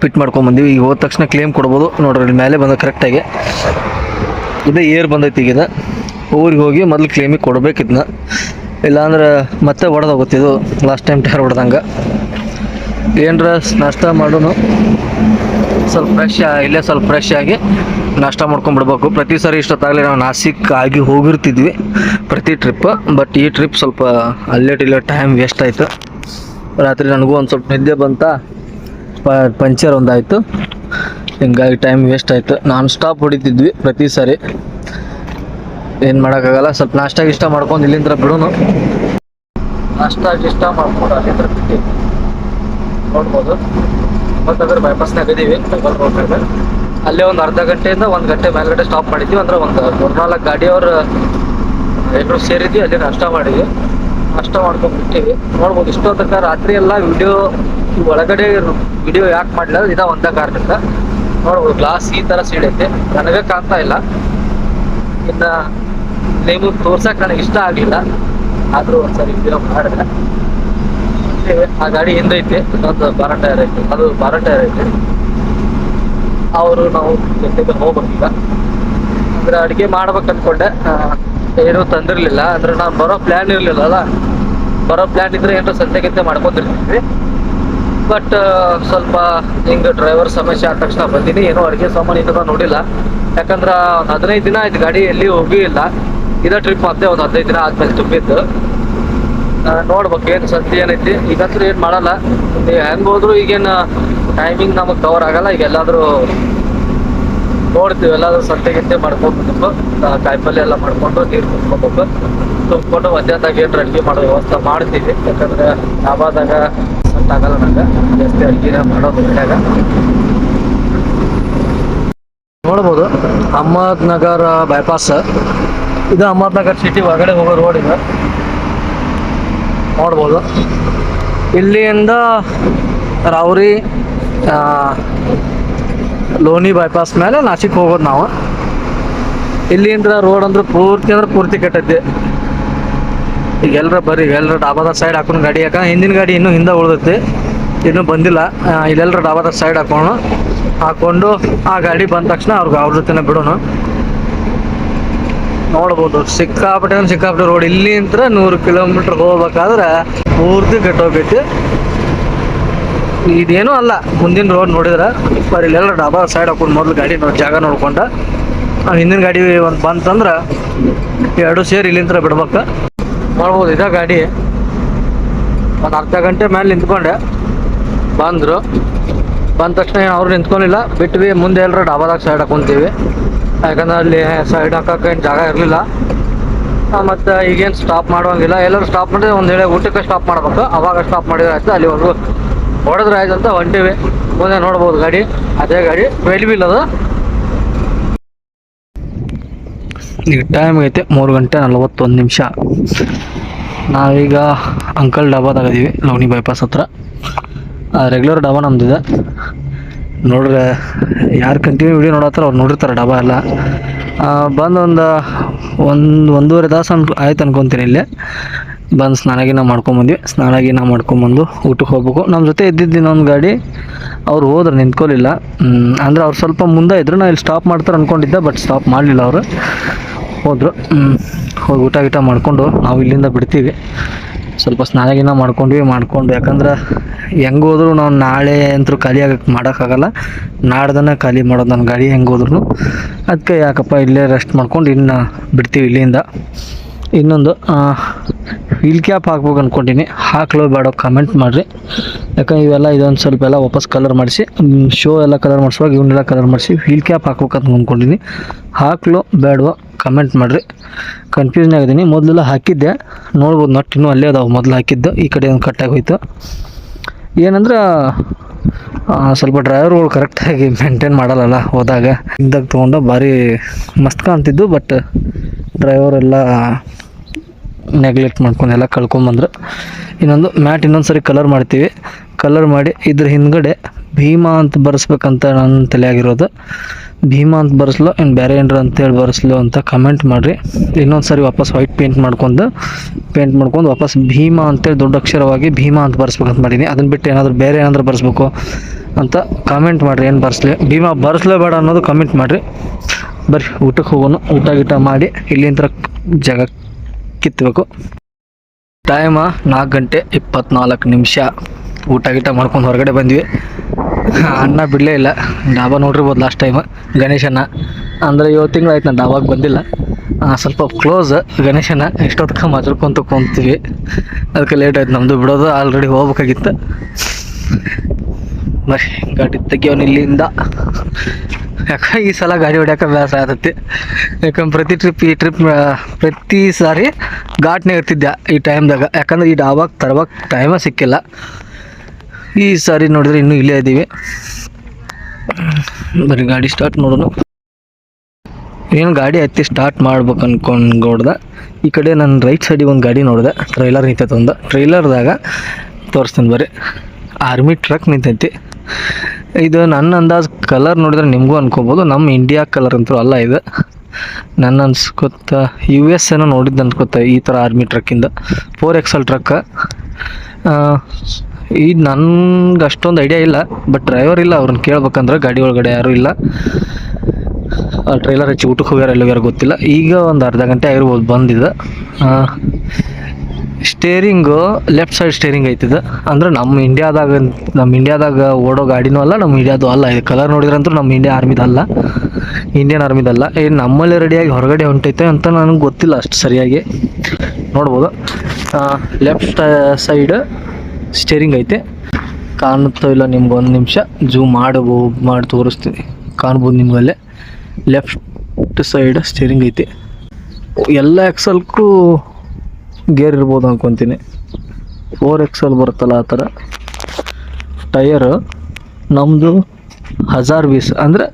ಫಿಟ್ ಮಾಡ್ಕೊಂಬಂದಿವಿ ಈಗ ಹೋದ ತಕ್ಷಣ ಕ್ಲೇಮ್ ಕೊಡ್ಬೋದು. ನೋಡ್ರಿ ಮೇಲೆ ಬಂದ ಕರೆಕ್ಟಾಗಿ ಇದೇ ಏರ್ ಬಂದೈತಿ ಈಗ. ಊರಿಗೆ ಹೋಗಿ ಮೊದಲು ಕ್ಲೇಮಿಗೆ ಕೊಡ್ಬೇಕಿದ್ನ. ಇಲ್ಲಾಂದ್ರೆ ಮತ್ತೆ ಹೊಡೆದೋಗುತ್ತಿದ್ದು ಲಾಸ್ಟ್ ಟೈಮ್ ಟೈರ್ ಹೊಡೆದಂಗೆ. ಏನರ ನಾಷ್ಟ ಮಾಡೋನು? ಸ್ವಲ್ಪ ಫ್ರೆಶ್ ಇಲ್ಲೇ ಸ್ವಲ್ಪ ಫ್ರೆಶ್ ಆಗಿ ನಾಷ್ಟ ಮಾಡ್ಕೊಂಡ್ಬಿಡ್ಬೇಕು ಪ್ರತಿ ಸಾರಿ ಇಷ್ಟೊತ್ತಾಗಲಿ ನಾವು ನಾಸಿಕ್ ಆಗಿ ಹೋಗಿರ್ತಿದ್ವಿ ಪ್ರತಿ ಟ್ರಿಪ್ ಬಟ್ ಈ ಟ್ರಿಪ್ ಸ್ವಲ್ಪ ಅಲ್ಲೇ ಇಲ್ಲ ಟೈಮ್ ವೇಸ್ಟ್ ಆಯಿತು. ರಾತ್ರಿ ನನಗೂ ಒಂದು ಸ್ವಲ್ಪ ನಿದ್ದೆ ಬಂತ ಪಂಚರ್ ಒಂದಾಯಿತು. ಹಿಂಗಾಗಿ ಟೈಮ್ ವೇಸ್ಟ್ ಆಯಿತು. ನಾನ್ ಸ್ಟಾಪ್ ಹೊಡಿತಿದ್ವಿ ಪ್ರತಿ ಸಾರಿ. ಏನು ಮಾಡೋಕ್ಕಾಗಲ್ಲ, ಸ್ವಲ್ಪ ನಾಷ್ಟ ಇಷ್ಟ ಮಾಡ್ಕೊಂಡು ಇಲ್ಲಿಂದ ಬಿಡೋನು. ನಾಷ್ಟ ಇಷ್ಟ ಮಾಡ್ಕೊಂಡು ಅಲ್ಲಿಂದ ಬಿಟ್ಟು ನೋಡ್ಬೋದು. ಮತ್ತಂದ್ರೆ ಬೈಪಾಸ್ನಾಗ ಇದೀವಿ. ಡಬಲ್ ರೋಡ್ನಾಗ ಅಲ್ಲೇ ಒಂದು ಅರ್ಧ ಗಂಟೆಯಿಂದ ಒಂದು ಗಂಟೆ ಮೇಲ್ಗಡೆ ಸ್ಟಾಪ್ ಮಾಡಿದ್ವಿ. ಅಂದ್ರೆ ಒಂದು ಮೂರ್ನಾಲ್ಕು ಗಾಡಿಯವ್ರು ಎಲ್ಲರೂ ಸೇರಿದ್ವಿ. ಅಲ್ಲಿ ನಾಷ್ಟ ಮಾಡಿದ್ವಿ. ನಷ್ಟ ಮಾಡ್ಕೊಂಡು ಬಿಟ್ಟಿವಿ. ನೋಡ್ಬೋದು, ಇಷ್ಟೊತ್ತಕ್ಕ ರಾತ್ರಿ ಎಲ್ಲ ವಿಡಿಯೋ ಒಳಗಡೆ ವಿಡಿಯೋ ಯಾಕೆ ಮಾಡಲಿಲ್ಲ? ಇದ ಒಂದ ಕಾರಣದಿಂದ ನೋಡ್ಬೋದು ಗ್ಲಾಸ್ ಈ ಥರ ಸೀಳೈತೆ ನನಗೆ ಕಾಣ್ತಾ ಇಲ್ಲ. ಇನ್ನು ನೀವು ತೋರ್ಸಕ್ಕೆ ನನಗೆ ಇಷ್ಟ ಆಗಲಿಲ್ಲ. ಆದರೂ ಒಂದ್ಸರಿ ವಿಡಿಯೋ ಮಾಡಿದೆ ಆ ಗಾಡಿ ಹಿಂದೈತೆ ಇನ್ನೊಂದು ಬಾರ ಟೈರ್ ಐತೆ. ಅದು ಬಾರ ಟೈರ್ ಐತೆ. ಅವರು ನಾವು ಜೊತೆಗೆ ಹೋಗ್ಬೇಕೀಗ. ಅಂದ್ರೆ ಅಡುಗೆ ಮಾಡ್ಬೇಕು ಅನ್ಕೊಂಡೆ. ಏನು ತಂದಿರ್ಲಿಲ್ಲ. ಅಂದ್ರೆ ನಾನು ಬರೋ ಪ್ಲ್ಯಾನ್ ಇರಲಿಲ್ಲ ಅಲ್ಲ. ಬರೋ ಪ್ಲ್ಯಾನ್ ಇದ್ರೆ ಏನೋ ಸಂತೆ ಗಿಂತೆ ಮಾಡ್ಕೊಂಡಿರ್ತೀವಿ ಬಟ್ ಸ್ವಲ್ಪ ಹಿಂಗ ಡ್ರೈವರ್ ಸಮಸ್ಯೆ ಆದ ತಕ್ಷಣ ಬಂದೀನಿ. ಏನೋ ಅಡುಗೆ ಸಾಮಾನು ಇನ್ನೂ ನೋಡಿಲ್ಲ. ಯಾಕಂದ್ರೆ ಒಂದು ಹದಿನೈದು ದಿನ ಆಯ್ತು ಗಾಡಿ ಎಲ್ಲಿ ಹೋಗಿ ಇಲ್ಲ ಇದೇ ಟ್ರಿಪ್ ಮತ್ತೆ ಒಂದು ಹದಿನೈದು ದಿನ ಆದ್ಮೇಲೆ ತುಂಬಿದ್ದು. ನೋಡ್ಬೇಕು ಏನು ಸತ್ಯ ಏನೈತಿ. ಈಗಂತೂ ಏನು ಮಾಡಲ್ಲ. ಹೆಂಗೆ ಹೋದ್ರು ಈಗೇನು ಟೈಮಿಂಗ್ ನಮಗೆ ಕವರ್ ಆಗಲ್ಲ. ಈಗ ಎಲ್ಲಾದರೂ ನೋಡ್ತೀವಿ. ಎಲ್ಲಾದ್ರೂ ಸತ್ಯ ಗಿತ್ತೆ ಮಾಡ್ಕೊಂಡು ಕಾಯಿಪಲ್ಲೆ ಎಲ್ಲ ಮಾಡ್ಕೊಂಡು ನೀರು ತುಂಬ್ಕೊಬೇಕು ತುಂಬಿಕೊಂಡು ಮಧ್ಯಾಹ್ನದಾಗ ಏನು ಅಡುಗೆ ಮಾಡೋ ವ್ಯವಸ್ಥೆ ಮಾಡ್ತೀವಿ. ಯಾಕಂದ್ರೆ ಡಾಬಾದಾಗ ಆಗಲ್ಲ ನಂಗೆ. ಜಾಸ್ತಿ ಅಡುಗೆನ ಮಾಡೋದು ಮನ್ಯಾಗ ನೋಡ್ಬೋದು. ಅಹಮದ್ನಗರ ಬೈಪಾಸ್ ಇದು ಅಹಮದ್ ನಗರ್ ಸಿಟಿ ಒಳಗಡೆ ಹೋಗೋ ರೋಡ್ ಇದೆ. ನೋಡ್ಬೋದು. ಇಲ್ಲಿಂದ ರಾವ್ರಿ ಲೋನಿ ಬೈಪಾಸ್ ಮೇಲೆ ನಾಸಿಕ್ ಹೋಗೋದು ನಾವು. ಇಲ್ಲಿಂದ ರೋಡ್ ಅಂದ್ರೆ ಪೂರ್ತಿ ಅಂದ್ರೆ ಪೂರ್ತಿ ಕೆಟ್ಟೈತಿ ಈಗ ಎಲ್ಲರ ಬರ್ರಿ ಎಲ್ಲರ ಡಾಬಾದ ಸೈಡ್ ಹಾಕೊಂಡು ಗಾಡಿ ಯಾಕಂದ್ರೆ ಹಿಂದಿನ ಗಾಡಿ ಇನ್ನೂ ಹಿಂದೆ ಉಳಿದೈತಿ. ಇನ್ನೂ ಬಂದಿಲ್ಲ. ಇಲ್ಲೆಲ್ಲರ ಡಾಬಾದ ಸೈಡ್ ಹಾಕೊಂಡು ಹಾಕೊಂಡು ಆ ಗಾಡಿ ಬಂದ ತಕ್ಷಣ ಅವ್ರಿಗೆ ಅವ್ರ ಬಿಡೋಣ. ಬಿಡೋನು ನೋಡ್ಬೋದು. ಸಿಕ್ಕಾಪಟ್ಟೆ ಸಿಕ್ಕಾಪಟ್ಟೆ ರೋಡ್ ಇಲ್ಲಿಂತ್ರ ನೂರು ಕಿಲೋಮೀಟರ್ ಹೋಗ್ಬೇಕಾದ್ರೆ ಪೂರ್ತಿ ಕೆಟ್ಟೋಗೈತಿ ಇದೇನು ಅಲ್ಲ. ಮುಂದಿನ ರೋಡ್ ನೋಡಿದ್ರೆ ಬರೀ ಇಲ್ಲೆಲ್ಲ ಡಾಬಾ ಸೈಡ್ ಹಾಕೊಂಡು ಮೊದಲು ಗಾಡಿ ಜಾಗ ನೋಡ್ಕೊಂಡ. ಹಿಂದಿನ ಗಾಡಿ ಒಂದು ಬಂತಂದ್ರೆ ಎರಡು ಸೇರಿ ಇಲ್ಲಿಂದ ಬಿಡ್ಬೇಕು. ನೋಡ್ಬೋದು ಇದ ಗಾಡಿ. ಒಂದು ಅರ್ಧ ಗಂಟೆ ಮೇಲೆ ನಿಂತ್ಕೊಂಡೆ. ಬಂದರು. ಬಂದ ತಕ್ಷಣ ಅವ್ರು ನಿಂತ್ಕೊಂಡಿಲ್ಲ. ಬಿಟ್ವಿ, ಮುಂದೆ ಎಲ್ಲರೂ ಡಾಬಾದಾಗ ಸೈಡ್ ಹಾಕೊಂತೀವಿ. ಯಾಕಂದ್ರೆ ಅಲ್ಲಿ ಸೈಡ್ ಹಾಕಕ್ಕೆ ಏನು ಜಾಗ ಇರಲಿಲ್ಲ. ಮತ್ತು ಈಗೇನು ಸ್ಟಾಪ್ ಮಾಡುವಂಗಿಲ್ಲ. ಎಲ್ಲರೂ ಸ್ಟಾಪ್ ಮಾಡಿದ್ರೆ ಒಂದು ಹೇಳಿ ಊಟಕ್ಕೆ ಸ್ಟಾಪ್ ಮಾಡಬೇಕು. ಅವಾಗ ಸ್ಟಾಪ್ ಮಾಡಿದ್ರೆ ಆಯ್ತು. ಅಲ್ಲಿವರೆಗೂ ಹೊಡೆದ್ರೆ ಆಯ್ತು ಅಂತ ಹೊಂಟಿವಿ. ಮುಂದೆ ನೋಡ್ಬೋದು ಗಾಡಿ. ಅದೇ ಗಾಡಿ. ವೀಲ್ ಅದು. ಈಗ ಟೈಮ್ ಐತೆ ಮೂರು ಗಂಟೆ ನಲವತ್ತೊಂದು ನಿಮಿಷ. ನಾವೀಗ ಅಂಕಲ್ ಡಾಬಾದಾಗ ಇದೀವಿ ಲವಣಿ ಬೈಪಾಸ್ ಹತ್ರ ರೆಗ್ಯುಲರ್ ಡಾಬಾ ನಮ್ದಿದೆ. ನೋಡ್ರೆ ಯಾರು ಕಂಟಿನ್ಯೂ ವಿಡಿಯೋ ನೋಡತ್ತಾರ ಅವ್ರು ನೋಡಿರ್ತಾರೆ ಡಬ ಎಲ್ಲ. ಬಂದು ಒಂದು ಒಂದು, ಒಂದೂವರೆ ತಾಸು ಅನ್, ಆಯ್ತು ಅನ್ಕೊತೀನಿ ಇಲ್ಲೇ. ಬಂದು ಸ್ನಾನ ಗಿನ ಮಾಡ್ಕೊಂಬಂದ್ವಿ ಸ್ನಾನ ಗಿನ ಮಾಡ್ಕೊಂಬಂದು ಊಟಕ್ಕೆ ಹೋಗ್ಬೇಕು. ನಮ್ಮ ಜೊತೆ ಇದ್ದಿದ್ದು ಇನ್ನೊಂದು ಗಾಡಿ, ಅವ್ರು ಹೋದ್ರು ನಿಂತ್ಕೊಳ್ಳಿಲ್ಲ ಅಂದ್ರೆ ಅವ್ರು ಸ್ವಲ್ಪ ಮುಂದೆ ಇದ್ರು. ನಾ ಇಲ್ಲಿ ಸ್ಟಾಪ್ ಮಾಡ್ತಾರೆ ಅಂದ್ಕೊಂಡಿದ್ದೆ ಬಟ್ ಸ್ಟಾಪ್ ಮಾಡಲಿಲ್ಲ ಅವರು. ಹೋದರು. ಹೋಗಿ ಊಟ ಗೀಟ ಮಾಡಿಕೊಂಡು ನಾವು ಇಲ್ಲಿಂದ ಬಿಡ್ತೀವಿ. ಸ್ವಲ್ಪ ಸ್ನಾನ ಗಿನ ಮಾಡ್ಕೊಂಡ್ವಿ, ಮಾಡ್ಕೊಂಡು ಯಾಕಂದ್ರೆ ಹೆಂಗೆ ಹೋದ್ರು ನಾವು ನಾಳೆ ಅಂತೂ ಖಾಲಿ ಆಗಕ್ಕೆ ಮಾಡೋಕ್ಕಾಗಲ್ಲ. ನಾಡ್ದನ ಖಾಲಿ ಮಾಡೋದು ನನ್ನ ಗಾಡಿ, ಹೆಂಗೆ ಹೋದ್ರು ಅದಕ್ಕೆ ಯಾಕಪ್ಪ ಇಲ್ಲೇ ರೆಸ್ಟ್ ಮಾಡ್ಕೊಂಡು ಇನ್ನು ಬಿಡ್ತೀವಿ ಇಲ್ಲಿಂದ. ಇನ್ನೊಂದು ವೀಲ್ ಕ್ಯಾಪ್ ಹಾಕ್ಬೇಕು ಅಂದ್ಕೊಂಡಿನಿ ಹಾಕ್ಲೋ ಬೇಡ ಕಮೆಂಟ್ ಮಾಡಿರಿ. ಯಾಕಂದ್ರೆ ಇವೆಲ್ಲ ಇದೊಂದು ಸ್ವಲ್ಪ ಎಲ್ಲ ವಾಪಸ್ ಕಲರ್ ಮಾಡಿಸಿ ಶೋ ಎಲ್ಲ ಕಲರ್ ಮಾಡಿಸುವಾಗ ಇವನ್ನೆಲ್ಲ ಕಲರ್ ಮಾಡಿಸಿ ವೀಲ್ ಕ್ಯಾಪ್ ಹಾಕ್ಬೇಕಂತ ಅಂದ್ಕೊಂಡಿನಿ ಹಾಕ್ಲೋ ಬೇಡವೋ. ಕಮೆಂಟ್ ಮಾಡಿರಿ. ಕನ್ಫ್ಯೂಷನ್ ಆಗಿದ್ದೀನಿ. ಮೊದಲೆಲ್ಲ ಹಾಕಿದ್ದೆ. ನೋಡ್ಬೋದು ನಟ್ ಇನ್ನೂ ಅಲ್ಲೇ ಅದಾವೆ ಮೊದಲು ಹಾಕಿದ್ದು. ಈ ಕಡೆ ಒಂದು ಕಟ್ಟಾಗಿ ಹೋಯ್ತು ಏನಂದ್ರೆ ಸ್ವಲ್ಪ ಡ್ರೈವರ್ಗಳು ಕರೆಕ್ಟಾಗಿ ಮೇಂಟೈನ್ ಮಾಡಲ್ಲಲ್ಲ ಹೋದಾಗ. ಹಿಂದಾಗ ತೊಗೊಂಡು ಭಾರಿ ಮಸ್ತ್ ಕಾಣ್ತಿದ್ದು ಬಟ್ ಡ್ರೈವರ್ ಎಲ್ಲ ನೆಗ್ಲೆಕ್ಟ್ ಮಾಡ್ಕೊಂಡು ಎಲ್ಲ ಕಳ್ಕೊಂಬಂದ್ರು ಇನ್ನೊಂದು ಮ್ಯಾಟ್ ಇನ್ನೊಂದು ಸರಿ ಕಲರ್ ಮಾಡ್ತೀವಿ. ಕಲರ್ ಮಾಡಿ ಇದ್ರ ಹಿಂದ್ಗಡೆ ಭೀಮಾ ಅಂತ ಬರೆಸ್ಬೇಕಂತ ನನ್ನ ತಲೆಯಾಗಿರೋದು. ಭೀಮಾ ಅಂತ ಬರೆಸ್ಲು ಇನ್ನು ಬೇರೆ ಏನರ ಅಂತೇಳಿ ಬರೆಸ್ಲು ಅಂತ ಕಮೆಂಟ್ ಮಾಡಿರಿ. ಇನ್ನೊಂದು ಸರಿ ವಾಪಸ್ ವೈಟ್ ಪೇಂಟ್ ಮಾಡ್ಕೊಂಡು ಪೇಂಟ್ ಮಾಡ್ಕೊಂಡು ವಾಪಸ್ ಭೀಮಾ ಅಂತೇಳಿ ದೊಡ್ಡ ಅಕ್ಷರವಾಗಿ ಭೀಮಾ ಅಂತ ಬರ್ಸ್ಬೇಕಂತ ಮಾಡೀನಿ. ಅದನ್ನು ಬಿಟ್ಟು ಏನಾದರೂ ಬೇರೆ ಏನಾದರೂ ಬರೆಸ್ಬೇಕು ಅಂತ ಕಾಮೆಂಟ್ ಮಾಡಿರಿ ಏನು ಬರ್ಸ್ಲಿ. ಭೀಮಾ ಬರ್ಸ್ಲೇ ಬೇಡ ಅನ್ನೋದು ಕಮೆಂಟ್ ಮಾಡಿರಿ. ಬರ್ರಿ, ಊಟಕ್ಕೆ ಹೋಗೋಣ ಊಟ ಗೀಟ ಮಾಡಿ ಇಲ್ಲಿಂದ ಜಾಗ ಕಿತ್ತಬೇಕು ಟೈಮ ನಾಲ್ಕು ಗಂಟೆ ಇಪ್ಪತ್ನಾಲ್ಕು ನಿಮಿಷ. ಊಟ ಗೀಟ ಮಾಡ್ಕೊಂಡು ಹೊರಗಡೆ ಬಂದ್ವಿ. ಅನ್ನ ಬಿಡಲೇ ಇಲ್ಲ. ಡಾಬಾ ನೋಡಿರ್ಬೋದು ಲಾಸ್ಟ್ ಟೈಮ್ ಗಣೇಶನ. ಅಂದರೆ ಏಳು ತಿಂಗಳು ಆಯ್ತು ನಾನು ಡಾಬಾಗೆ ಬಂದಿಲ್ಲ. ಸ್ವಲ್ಪ ಕ್ಲೋಸ್ ಗಣೇಶನ ಎಷ್ಟೊತ್ತಕ್ಕೆ ಮಾತಾಡ್ಕೊಂತ ಕುಂತೀವಿ. ಅದಕ್ಕೆ ಲೇಟ್ ಆಯ್ತು ನಮ್ಮದು ಬಿಡೋದು ಆಲ್ರೆಡಿ ಹೋಗ್ಬೇಕಾಗಿತ್ತು. ಬರ್ರಿ ಗಾಡಿ ತೆಗಿಯೋನು ಇಲ್ಲಿಂದ. ಯಾಕೆ ಈ ಸಲ ಗಾಡಿ ಹೊಡ್ಯಾಕ ವ್ಯಾಸ ಆಗತ್ತೆ ಯಾಕಂದ್ರೆ ಪ್ರತಿ ಟ್ರಿಪ್ ಈ ಟ್ರಿಪ್ ಪ್ರತಿ ಸಾರಿ ಘಾಟ್ನೇ ಇರ್ತಿದ್ದೆ ಈ ಟೈಮ್ದಾಗ ಯಾಕಂದ್ರೆ ಈ ಡಾಬಾಗ ತರವಾಗ ಟೈಮ ಸಿಕ್ಕಿಲ್ಲ. ಈ ಸಾರಿ ನೋಡಿದ್ರೆ ಇನ್ನೂ ಇಲ್ಲೇ ಇದ್ದೀವಿ. ಬರೀ ಗಾಡಿ ಸ್ಟಾರ್ಟ್ ನೋಡೋಣ. ಏನು ಗಾಡಿ ಹತ್ತಿ ಸ್ಟಾರ್ಟ್ ಮಾಡ್ಬೇಕು ಅನ್ಕೊಂಡ್ಗೊಡ್ದ ಈ ಕಡೆ ನನ್ನ ರೈಟ್ ಸೈಡಿಗೆ ಒಂದು ಗಾಡಿ ನೋಡಿದೆ. ಟ್ರೈಲರ್ ನಿಂತೈತೆ ಒಂದು ಟ್ರೈಲರ್ದಾಗ ತೋರಿಸ್ತೀನಿ ಬರ್ರಿ ಆರ್ಮಿ ಟ್ರಕ್ ನಿಂತೈತಿ. ಇದು ನನ್ನ ಅಂದಾಜು ಕಲರ್ ನೋಡಿದ್ರೆ ನಿಮಗೂ ಅನ್ಕೋಬೋದು. ನಮ್ಮ ಇಂಡಿಯಾ ಕಲರ್ ಅಂತೂ ಅಲ್ಲ ಇದು. ನನ್ನ ಅನ್ಸ್ಕೊತ ಯು ಎಸ್ ಏನೋ ನೋಡಿದ್ದು ಅನ್ಕೋತ ಈ ಥರ ಆರ್ಮಿ ಟ್ರಕ್ಕಿಂದ ಫೋರ್ ಎಕ್ಸಲ್ ಟ್ರಕ್ಕ ಇದು ನನ್ಗೆ ಅಷ್ಟೊಂದು ಐಡಿಯಾ ಇಲ್ಲ ಬಟ್ ಡ್ರೈವರ್ ಇಲ್ಲ, ಅವ್ರನ್ನ ಕೇಳ್ಬೇಕಂದ್ರೆ ಗಾಡಿ ಒಳಗಡೆ ಯಾರೂ ಇಲ್ಲ. ಟ್ರೈಲರ್ ಹಚ್ಚಿ ಊಟಕ್ಕೆ ಹೋಗ್ಯಾರ ಎಲ್ಲೋಗ್ಯಾರ ಗೊತ್ತಿಲ್ಲ. ಈಗ ಒಂದು ಅರ್ಧ ಗಂಟೆ ಆಗಿರ್ಬೋದು ಬಂದಿದೆ. ಸ್ಟೇರಿಂಗು ಲೆಫ್ಟ್ ಸೈಡ್ ಸ್ಟೇರಿಂಗ್ ಐತಿದೆ. ಅಂದ್ರೆ ನಮ್ಮ ಇಂಡಿಯಾದಾಗ ನಮ್ಮ ಇಂಡಿಯಾದಾಗ ಓಡೋ ಗಾಡಿನೂ ಅಲ್ಲ, ನಮ್ಮ ಇಂಡಿಯಾದು ಅಲ್ಲ. ಇದು ಕಲರ್ ನೋಡಿದ್ರಂತೂ ನಮ್ಮ ಇಂಡಿಯಾ ಆರ್ಮಿದಲ್ಲ ಇಂಡಿಯನ್ ಆರ್ಮಿದಲ್ಲ ಏನು ನಮ್ಮಲ್ಲಿ ರೆಡಿಯಾಗಿ ಹೊರಗಡೆ ಹೊಂಟೈತೆ ಅಂತ ನನಗೆ ಗೊತ್ತಿಲ್ಲ ಅಷ್ಟು ಸರಿಯಾಗಿ. ನೋಡ್ಬೋದು. ಲೆಫ್ಟ್ ಸೈಡ್ ಸ್ಟೇರಿಂಗ್ ಐತೆ. ಕಾಣುತ್ತೋ ಇಲ್ಲ ನಿಮ್ಗೆ ಒಂದು ನಿಮಿಷ. ಜೂಮ್ ಮಾಡಬೋ ಮಾಡಿ, ತೋರಿಸ್ತೀನಿ. ಕಾಣ್ಬೋದು ನಿಮ್ಗಲ್ಲೇ ಲೆಫ್ಟ್ ಸೈಡ್ ಸ್ಟೇರಿಂಗ್ ಐತೆ. ಎಲ್ಲ ಎಕ್ಸಲ್ಗೂ ಗೇರ್ ಇರ್ಬೋದು ಅಂದ್ಕೊತೀನಿ ಫೋರ್ ಎಕ್ಸಲ್ ಬರುತ್ತಲ್ಲ ಆ ಥರ. ಟಯರು ನಮ್ಮದು ಹಜಾರ್ ಬೀಸ್, ಅಂದರೆ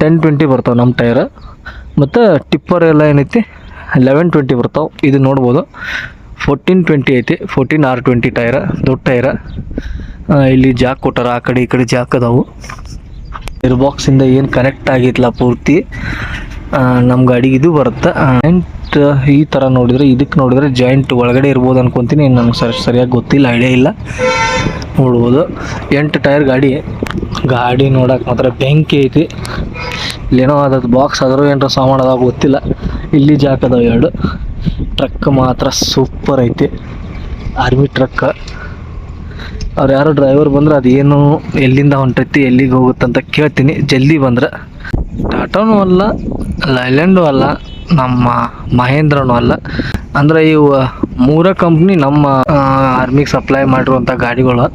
ಟೆನ್ ಟ್ವೆಂಟಿ ಬರ್ತಾವೆ ನಮ್ಮ ಟಯರ್ ಮತ್ತು ಟಿಪ್ಪರ್ ಎಲ್ಲ ಏನೈತಿ? ಲೆವೆನ್ ಟ್ವೆಂಟಿ ಬರ್ತಾವೆ. ಇದು ನೋಡ್ಬೋದು. ಫೋರ್ಟೀನ್ ಟ್ವೆಂಟಿ ಐತಿ ಫೋರ್ಟೀನ್ ಆರ್ ಟ್ವೆಂಟಿ ಟೈರ ದೊಡ್ಡ ಟೈರ ಇಲ್ಲಿ ಜಾಕ್ ಕೊಟ್ಟಾರ, ಆ ಕಡೆ ಈ ಕಡೆ ಜಾಕ್ ಅದಾವು. ಏರ್ ಬಾಕ್ಸಿಂದ ಏನು ಕನೆಕ್ಟ್ ಆಗಿತ್ತಲ್ಲ ಪೂರ್ತಿ? ನಮ್ಮ ಗಾಡಿ ಇದು ಬರುತ್ತೆ. ಜಾಯಿಂಟ್ ಈ ಥರ ನೋಡಿದರೆ ಇದಕ್ಕೆ ನೋಡಿದರೆ ಜಾಯಿಂಟ್ ಒಳಗಡೆ ಇರ್ಬೋದು ಅನ್ಕೊತೀನಿ. ನನಗೆ ಸರಿ ಸರಿಯಾಗಿ ಗೊತ್ತಿಲ್ಲ ಐಡಿಯಾ ಇಲ್ಲ. ನೋಡ್ಬೋದು. ಎಂಟು ಟೈರ್ ಗಾಡಿ. ಗಾಡಿ ನೋಡೋಕೆ ಮಾತ್ರ ಬೆಂಕಿ ಐತಿ. ಇಲ್ಲೇನೋ ಅದ್ ಬಾಕ್ಸ್ ಆದರೂ ಏನರ ಸಾಮಾನು ಅದಾವ ಗೊತ್ತಿಲ್ಲ. ಇಲ್ಲಿ ಜಾಕ್ ಅದಾವ ಎರಡು. ಟ್ರಕ್ ಮಾತ್ರ ಸೂಪರ್ ಐತಿ. ಆರ್ಮಿ ಟ್ರಕ್ ಅವ್ರು ಯಾರೋ ಡ್ರೈವರ್ ಬಂದ್ರೆ ಅದೇನು ಎಲ್ಲಿಂದ ಹೊಂಟೈತಿ, ಎಲ್ಲಿಗೆ ಹೋಗುತ್ತಂತ ಕೇಳ್ತೀನಿ. ಜಲ್ದಿ ಬಂದ್ರೆ. ಟಾಟಾನು ಅಲ್ಲ ಲೈಲ್ಯಾಂಡು ಅಲ್ಲ, ನಮ್ಮ ಮಹೇಂದ್ರನೂ ಅಲ್ಲ. ಅಂದರೆ ಇವು ಮೂರ ಕಂಪ್ನಿ ನಮ್ಮ ಆರ್ಮಿಗೆ ಸಪ್ಲೈ ಮಾಡಿರುವಂಥ ಗಾಡಿಗಳು.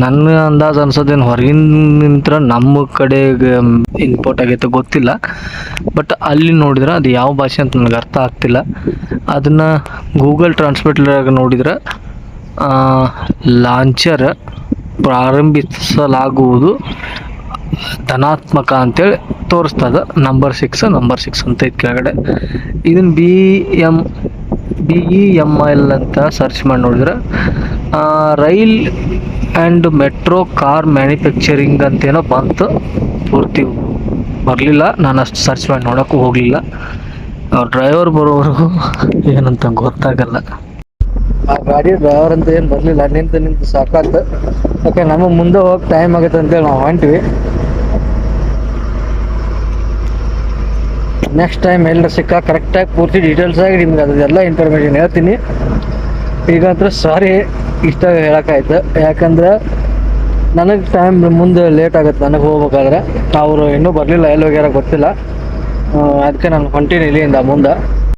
ನನ್ನ ಅಂದಾಜು ಅನ್ಸೋದೇನು ಹೊರಗಿನ ನಮ್ಮ ಕಡೆಗೆ ಇಂಪೋರ್ಟ್ ಆಗೈತೆ ಗೊತ್ತಿಲ್ಲ. ಬಟ್ ಅಲ್ಲಿ ನೋಡಿದ್ರೆ ಅದು ಯಾವ ಭಾಷೆ ಅಂತ ನನಗೆ ಅರ್ಥ ಆಗ್ತಿಲ್ಲ. ಅದನ್ನು ಗೂಗಲ್ ಟ್ರಾನ್ಸ್ಲೇಟರ್ಗೆ ನೋಡಿದ್ರೆ ಲಾಂಚರ್ ಪ್ರಾರಂಭಿಸಲಾಗುವುದು. ಧನಾತ್ಮಕ ಅಂತೇಳಿ ತೋರಿಸ್ತದೆ. ನಂಬರ್ ಸಿಕ್ಸ್ ನಂಬರ್ ಸಿಕ್ಸ್ ಅಂತ ಇತ್ತು ಕೆಳಗಡೆ. ಇದನ್ನ B M B E M L ಅಂತ ಸರ್ಚ್ ಮಾಡಿ ನೋಡಿದ್ರೆ rail and metro car manufacturing ಅಂತೇನೋ ಬಂತು. ಪೂರ್ತಿ ಬರಲಿಲ್ಲ. ನಾನು ಅಷ್ಟು ಸರ್ಚ್ ಮಾಡಿ ನೋಡೋಕ್ಕೂ ಹೋಗಲಿಲ್ಲ. ಅವ್ರ ಡ್ರೈವರ್ ಬರೋವರೆಗೂ ಏನಂತ ಗೊತ್ತಾಗಲ್ಲ. ಆ ಗಾಡಿ ಡ್ರೈವರ್ ಅಂತ ಏನು ಬರಲಿಲ್ಲ. ನಿಂತು ನಿಂತು ಸಾಕಾತು. ಓಕೆ ನಮಗೆ ಮುಂದೆ ಹೋಗಿ ಟೈಮ್ ಆಗುತ್ತೆ ಅಂತೇಳಿ ನಾವು ಹೊಂಟ್ವಿ. ನೆಕ್ಸ್ಟ್ ಟೈಮ್ ಎಲ್ಲರ ಸಿಕ್ಕ ಕರೆಕ್ಟಾಗಿ ಪೂರ್ತಿ ಡೀಟೇಲ್ಸ್ ಆಗಿ ನಿಮ್ಗೆ ಅದೆಲ್ಲ ಇನ್ಫಾರ್ಮೇಷನ್ ಹೇಳ್ತೀನಿ. ಈಗಂತೂ ಸಾರಿ ಇಷ್ಟ ಹೇಳೋಕ್ಕಾಯ್ತು. ಯಾಕಂದ್ರೆ ನನಗೆ ಟೈಮ್ ಮುಂದೆ ಲೇಟ್ ಆಗುತ್ತೆ. ನನಗೆ ಹೋಗ್ಬೇಕಾದ್ರೆ. ಅವರು ಇನ್ನೂ ಬರಲಿಲ್ಲ. ಎಲ್ಲಿ ಹೋಗ್ಯಾರ ಗೊತ್ತಿಲ್ಲ. ಅದಕ್ಕೆ ನಾನು ಹೊಂಟೀನಿ ಇಲ್ಲಿಂದ ಮುಂದೆ.